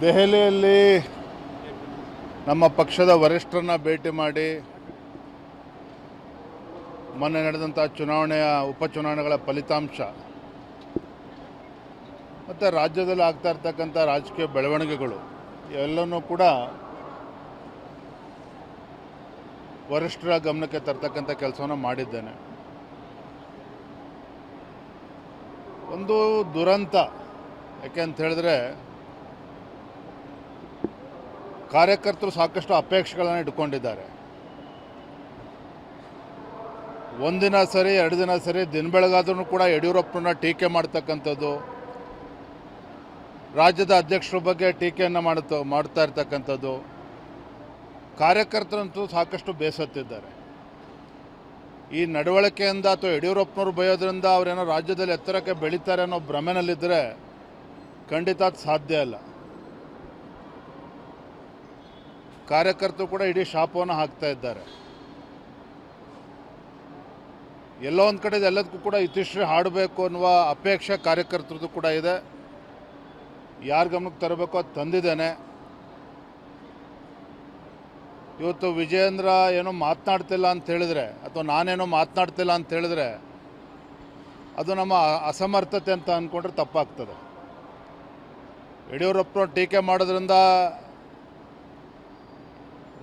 ದೆಹಲಿಯಲ್ಲಿ ನಮ್ಮ ಪಕ್ಷದ ವರಿಷ್ಠರನ್ನ ಭೇಟಿ ಮಾಡಿ ಮೊನ್ನೆ ನಡೆದಂಥ ಚುನಾವಣೆಯ ಉಪಚುನಾವಣೆಗಳ ಫಲಿತಾಂಶ. ಮತ್ತು ರಾಜ್ಯದಲ್ಲಿ ಆಗ್ತಾ ಇರ್ತಕ್ಕಂಥ ರಾಜಕೀಯ ಬೆಳವಣಿಗೆಗಳು, ಎಲ್ಲನೂ ಕೂಡ ವರಿಷ್ಠರ ಗಮನಕ್ಕೆ ತರ್ತಕ್ಕಂಥ ಕೆಲಸವನ್ನು ಮಾಡಿದ್ದೇನೆ. ಒಂದು ದುರಂತ, ಯಾಕೆ ಅಂತ ಹೇಳಿದ್ರೆ ಕಾರ್ಯಕರ್ತರು ಸಾಕಷ್ಟು ಅಪೇಕ್ಷೆಗಳನ್ನು ಇಟ್ಕೊಂಡಿದ್ದಾರೆ. ಒಂದಿನ ಸರಿ, ಎರಡು ದಿನ ಸರಿ, ದಿನ ಬೆಳಗಾದ್ರೂ ಕೂಡ ಯಡಿಯೂರಪ್ಪನ ಟೀಕೆ ಮಾಡ್ತಕ್ಕಂಥದ್ದು, ರಾಜ್ಯದ ಅಧ್ಯಕ್ಷರ ಬಗ್ಗೆ ಟೀಕೆಯನ್ನು ಮಾಡುತ್ತ ಮಾಡ್ತಾ ಇರ್ತಕ್ಕಂಥದ್ದು, ಕಾರ್ಯಕರ್ತರಂತೂ ಸಾಕಷ್ಟು ಬೇಸತ್ತಿದ್ದಾರೆ. ಈ ನಡವಳಿಕೆಯಿಂದ ಅಥವಾ ಯಡಿಯೂರಪ್ಪನವ್ರು ಬಯೋದ್ರಿಂದ ಅವರೇನೋ ರಾಜ್ಯದಲ್ಲಿ ಎತ್ತರಕ್ಕೆ ಬೆಳೀತಾರೆ ಅನ್ನೋ ಭ್ರಮೆನಲ್ಲಿದ್ದರೆ ಖಂಡಿತ ಸಾಧ್ಯ ಇಲ್ಲ. ಕಾರ್ಯಕರ್ತರು ಕೂಡ ಇಡೀ ಶಾಪವನ್ನು ಹಾಕ್ತಾ ಇದ್ದಾರೆ. ಎಲ್ಲೋ ಒಂದು ಕಡೆ ಎಲ್ಲದಕ್ಕೂ ಕೂಡ ಇತಿಶ್ರೀ ಹಾಡಬೇಕು ಅನ್ನುವ ಅಪೇಕ್ಷೆ ಕಾರ್ಯಕರ್ತರದ್ದು ಕೂಡ ಇದೆ. ಯಾರು ಗಮನಕ್ಕೆ ತರಬೇಕೋ ಅದು ತಂದಿದ್ದೇನೆ. ಇವತ್ತು ವಿಜಯೇಂದ್ರ ಏನೋ ಮಾತನಾಡ್ತಿಲ್ಲ ಅಂತ ಹೇಳಿದ್ರೆ, ಅಥವಾ ನಾನೇನೋ ಮಾತನಾಡ್ತಿಲ್ಲ ಅಂತ ಹೇಳಿದ್ರೆ, ಅದು ನಮ್ಮ ಅಸಮರ್ಥತೆ ಅಂತ ಅಂದ್ಕೊಂಡ್ರೆ ತಪ್ಪಾಗ್ತದೆ. ಯಡಿಯೂರಪ್ಪನ ಟೀಕೆ ಮಾಡೋದ್ರಿಂದ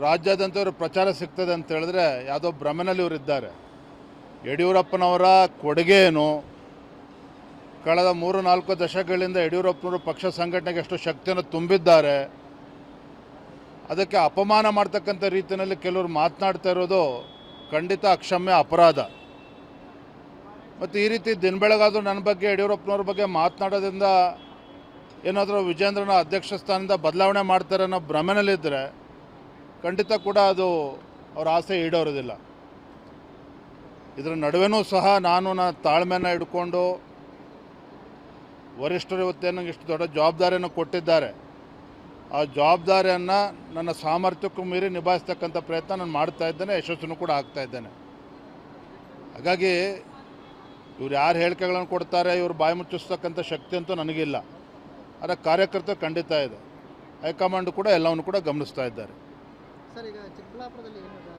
ರಾಜ್ಯಾದ್ಯಂತ ಇವರು ಪ್ರಚಾರ ಸಿಗ್ತದೆ ಅಂತ ಹೇಳಿದ್ರೆ ಯಾವುದೋ ಭ್ರಮೆನಲ್ಲಿ ಇವರು ಇದ್ದಾರೆ. ಯಡಿಯೂರಪ್ಪನವರ ಕೊಡುಗೆ ಏನು? ಕಳೆದ ಮೂರು, ನಾಲ್ಕು ದಶಕಗಳಿಂದ ಯಡಿಯೂರಪ್ಪನವರು ಪಕ್ಷ ಸಂಘಟನೆಗೆ ಎಷ್ಟು ಶಕ್ತಿಯನ್ನು ತುಂಬಿದ್ದಾರೆ. ಅದಕ್ಕೆ ಅಪಮಾನ ಮಾಡ್ತಕ್ಕಂಥ ರೀತಿಯಲ್ಲಿ ಕೆಲವರು ಮಾತನಾಡ್ತಾ ಇರೋದು ಖಂಡಿತ ಅಕ್ಷಮ್ಯ ಅಪರಾಧ. ಮತ್ತು ಈ ರೀತಿ ದಿನ ಬೆಳಗಾದರೂ ನನ್ನ ಬಗ್ಗೆ, ಯಡಿಯೂರಪ್ಪನವ್ರ ಬಗ್ಗೆ ಮಾತನಾಡೋದ್ರಿಂದ ಏನಾದರೂ ವಿಜೇಂದ್ರನ ಅಧ್ಯಕ್ಷ ಸ್ಥಾನದಿಂದ ಬದಲಾವಣೆ ಮಾಡ್ತಾರೆ ಅನ್ನೋ ಭ್ರಮೆನಲ್ಲಿದ್ದರೆ ಖಂಡಿತ ಕೂಡ ಅದು ಅವ್ರ ಆಸೆ ಈಡೋರೋದಿಲ್ಲ. ಇದರ ನಡುವೆನೂ ಸಹ ನಾನು ನನ್ನ ತಾಳ್ಮೆನ ಹಿಡ್ಕೊಂಡು ವರಿಷ್ಠರು ಇವತ್ತೇನು ಇಷ್ಟು ದೊಡ್ಡ ಜವಾಬ್ದಾರಿಯನ್ನು ಕೊಟ್ಟಿದ್ದಾರೆ. ಆ ಜವಾಬ್ದಾರಿಯನ್ನು ನನ್ನ ಸಾಮರ್ಥ್ಯಕ್ಕೂ ಮೀರಿ ನಿಭಾಯಿಸ್ತಕ್ಕಂಥ ಪ್ರಯತ್ನ ನಾನು ಮಾಡ್ತಾ ಇದ್ದೇನೆ, ಯಶಸ್ಸನ್ನು ಕೂಡ ಆಗ್ತಾ ಇದ್ದೇನೆ. ಹಾಗಾಗಿ ಇವ್ರು ಯಾರು ಹೇಳಿಕೆಗಳನ್ನು ಕೊಡ್ತಾರೆ, ಇವರು ಬಾಯಿ ಮುಚ್ಚಿಸ್ತಕ್ಕಂಥ ಶಕ್ತಿ ಅಂತೂ ನನಗಿಲ್ಲ. ಆದರೆ ಕಾರ್ಯಕರ್ತರು ಖಂಡಿತ ಇದೆ. ಹೈಕಮಾಂಡ್ ಕೂಡ ಎಲ್ಲವನ್ನು ಕೂಡ ಗಮನಿಸ್ತಾ ಇದ್ದಾರೆ. ಸರ್ ಈಗ ಚಿಕ್ಕಬಳ್ಳಾಪುರದಲ್ಲಿ ಏನು ಇದೆ?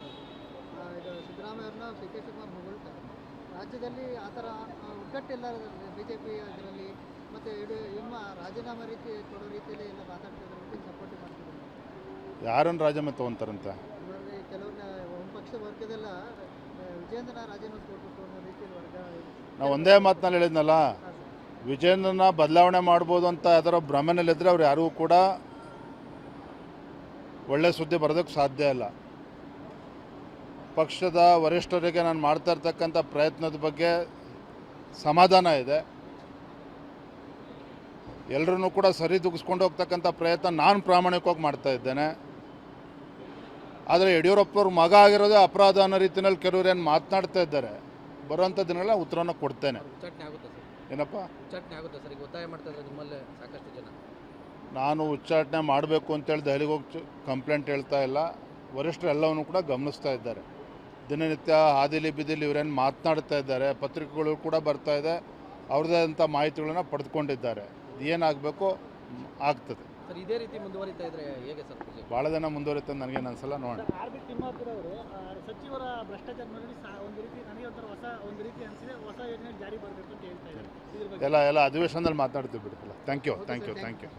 ಆ, ಈಗ ಸಿದ್ದರಾಮಯ್ಯವ್ರನ್ನ ಡಿ ಕೆ ಶಿವಕುಮಾರ್ ಹೊಗಳ್ತಾರೆ. ರಾಜ್ಯದಲ್ಲಿ ಆ ಥರ ಒಗ್ಗಟ್ಟೆಲ್ಲ ಬಿ ಜೆ ಪಿ ಅದರಲ್ಲಿ ಮತ್ತು ಇಡೀ ನಿಮ್ಮ ರಾಜೀನಾಮೆ ರೀತಿ ಕೊಡೋ ರೀತಿಯಲ್ಲಿ ಎಲ್ಲ ಮಾತಾಡ್ತಿದ್ದಾರೆ ಸಪೋರ್ಟ್ ಮಾಡ್ತಿದ್ದಾರೆ ಯಾರನ್ನು ರಾಜೀನಾಮೆ ತೊಗೊಂತಾರಂತೆ? ಕೆಲವ್ರನ್ನ ಒಂದು ಪಕ್ಷ ವರ್ಗದೆಲ್ಲ ವಿಜೇಂದ್ರನ ರಾಜೀನಾಮೆ ಕೊಡಬೇಕು ಅನ್ನೋ ರೀತಿಯಲ್ಲಿ ವರ್ಗ ನಾವು ಒಂದೇ ಮಾತಿನಲ್ಲಿ ಹೇಳಿದ್ನಲ್ಲ ವಿಜೇಂದ್ರನ ಬದಲಾವಣೆ ಮಾಡ್ಬೋದು ಅಂತ ಅದರ ಭ್ರಮೆನಲ್ಲಿದ್ದರೆ ಅವ್ರು ಯಾರಿಗೂ ಕೂಡ ಒಳ್ಳೆ ಸುದ್ದಿ ಬರೋದಕ್ಕೆ ಸಾಧ್ಯ ಇಲ್ಲ. ಪಕ್ಷದ ವರಿಷ್ಠರಿಗೆ ನಾನು ಮಾಡ್ತಾ ಇರ್ತಕ್ಕಂಥ ಪ್ರಯತ್ನದ ಬಗ್ಗೆ ಸಮಾಧಾನ ಇದೆ. ಎಲ್ಲರೂ ಕೂಡ ಸರಿ ಸರಿದೂಗಿಸ್ಕೊಂಡು ಹೋಗ್ತಕ್ಕಂಥ ಪ್ರಯತ್ನ ನಾನು ಪ್ರಾಮಾಣಿಕವಾಗಿ ಮಾಡ್ತಾ ಇದ್ದೇನೆ. ಆದರೆ ಯಡಿಯೂರಪ್ಪವ್ರ ಮಗ ಆಗಿರೋದೇ ಅಪರಾಧ ಅನ್ನೋ ರೀತಿಯಲ್ಲಿ ಕೆಲವರು ಏನು ಮಾತನಾಡ್ತಾ ಇದ್ದಾರೆ. ಬರುವಂಥ ದಿನಗಳ ಉತ್ತರವನ್ನು ಕೊಡ್ತೇನೆ. ಏನಪ್ಪ? ಚಟ್ನಿ ಆಗುತ್ತೆ ಸರ್? ಈಗ ಒತ್ತಾಯ ಮಾಡ್ತಾ ಇದ್ದಾರೆ ನಿಮ್ಮಲ್ಲೇ ಸಾಕಷ್ಟು ಜನ. ನಾನು ಉಚ್ಚಾಟನೆ ಮಾಡಬೇಕು ಅಂತೇಳಿ ದೆಹಲಿಗೆ ಹೋಗಿ ಕಂಪ್ಲೇಂಟ್ ಹೇಳ್ತಾ ಇಲ್ಲ. ವರಿಷ್ಠರು ಎಲ್ಲವನ್ನು ಕೂಡ ಗಮನಿಸ್ತಾ ಇದ್ದಾರೆ. ದಿನನಿತ್ಯ ಹಾದಿಲಿ ಬಿದಿಲಿ ಇವರೇನು ಮಾತನಾಡ್ತಾ ಇದ್ದಾರೆ. ಪತ್ರಿಕೆಗಳು ಕೂಡ ಬರ್ತಾ ಇದೆ. ಅವ್ರದ್ದೇ ಆದಂಥ ಮಾಹಿತಿಗಳನ್ನು ಪಡೆದುಕೊಂಡಿದ್ದಾರೆ. ಏನಾಗಬೇಕು? ಆಗ್ತದೆ. ಸರ್ ಇದೇ ರೀತಿ ಮುಂದುವರಿತಾ ಇದ್ರೆ ಹೇಗೆ ಸರ್ ಭಾಳ ಜನ ಮುಂದುವರಿತ ನನಗೆ ಅನ್ಸಲ್ಲ ನೋಡೋಣ. ಆರ್ ಬಿ ತಿಮ್ಮಾಪುರ ಅವರು ಸಚಿವರ ಭ್ರಷ್ಟಾಚಾರ ನೋಡಿ ಒಂದು ರೀತಿ ನನಗೆ ಒಂಥರ ಹೊಸ ಒಂದು ರೀತಿ ಅನಿಸಿದೆ ಹೊಸ ಯೋಜನೆ ಜಾರಿ ಬರಬೇಕು ಅಂತ ಹೇಳ್ತಾ ಇದ್ದಾರೆ. ಎಲ್ಲ ಎಲ್ಲ ಅಧಿವೇಶನದಲ್ಲಿ ಮಾತನಾಡ್ತೀವಿ ಎಲ್ಲ thank you thank you thank you